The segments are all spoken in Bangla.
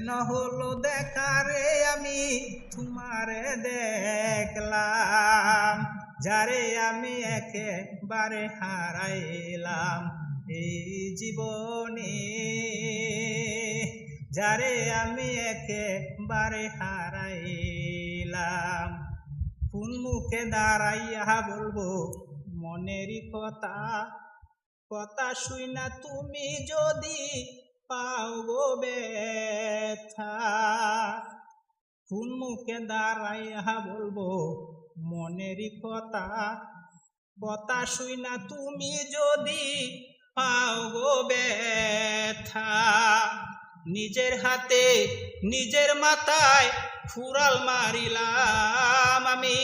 কেন হলো দেখা রে আমি, তোমারে দেখলাম। যারে আমি একেবারে হারাইলাম এই জীবনে। যারে আমি একেবারে হারাইলাম। কোন মুখে দাঁড়াইয়া বলব, মনেরই কথা কথা শুই না তুমি যদি পাও গো ব্যথা। কোন মুখে দাঁড়াইয়া বলব, মনেরই কথা কথা শুই না তুমি যদি পাও গো ব্যথা। নিজের হাতে, নিজের মাথায় ফুরাল মারিলাম আমি।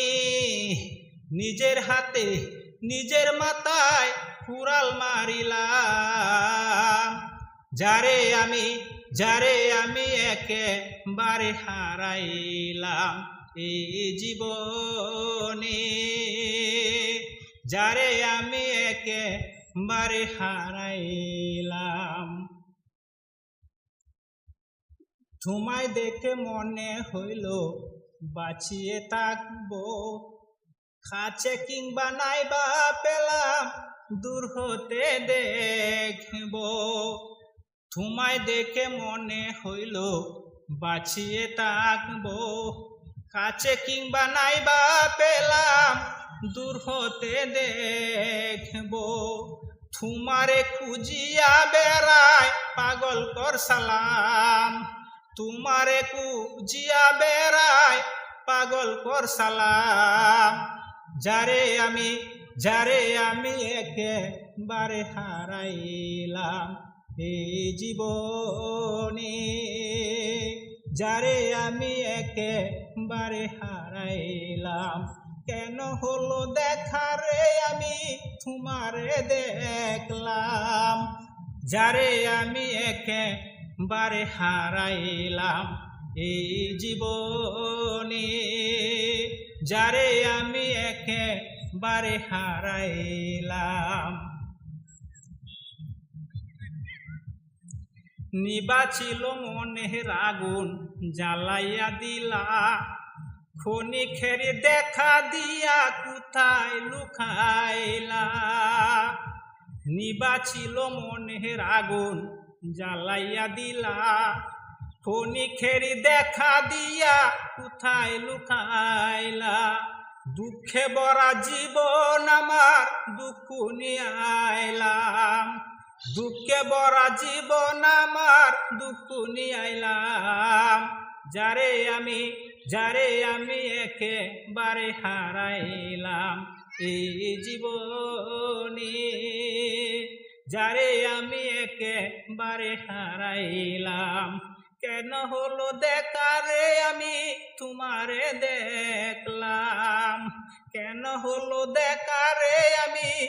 নিজের হাতে, নিজের মাথায় ফুরাল মারিলাম। যারে আমি যারে আমি একেবারে হারাইলাম এই জীবনে, যারে আমি একে একেবারে হারাইলাম। তোমায় দেখে মনে হইল বাঁচিয়ে থাকব খাচ্ছে কিংবা নাই বা পেলাম দূর হতে দেখব। তোমায় দেখে মনে হইল, বাঁচিয়ে থাকব। কাছে কিংবা নাই বা পেলাম, দূর হতে দেখব। তোমারে খুঁজিয়া বেড়ায় পাগল কর সালাম। তোমারে খুঁজিয়া বেড়ায় পাগল কর সালাম। যারে আমি যারে আমি একেবারে হারাইলাম। এই জীবনে, যারে আমি একেবারে হারাইলাম, কেন হলো দেখা রে আমি তোমারে দেখলাম, যারে আমি একেবারে হারাইলাম এই জীবনে যারে আমি একেবারে হারাইলাম। নিবাছিল মনের আগুন জ্বালাইয়া দিলা। খনি ক্ষণিকের দেখা দিয়া কোথায় লুকাইলা? নিবাছিল মনের আগুন জ্বালাইয়া দিলা। ক্ষণিকের দেখা দিয়া কোথায় লুকাইলা? দুঃখে বরা জীবন আমার দুঃখ নিয়ে আইলাম। দুঃখে বরা জীবন আমার দুঃখ আইলাম। যারে আমি যারে আমি একেবারে হারাইলাম এই জীবনে। যারে আমি একেবারে হারাইলাম। কেন হলো দেখা রে আমি তোমারে দেখলাম। কেন হলো দেখা রে আমি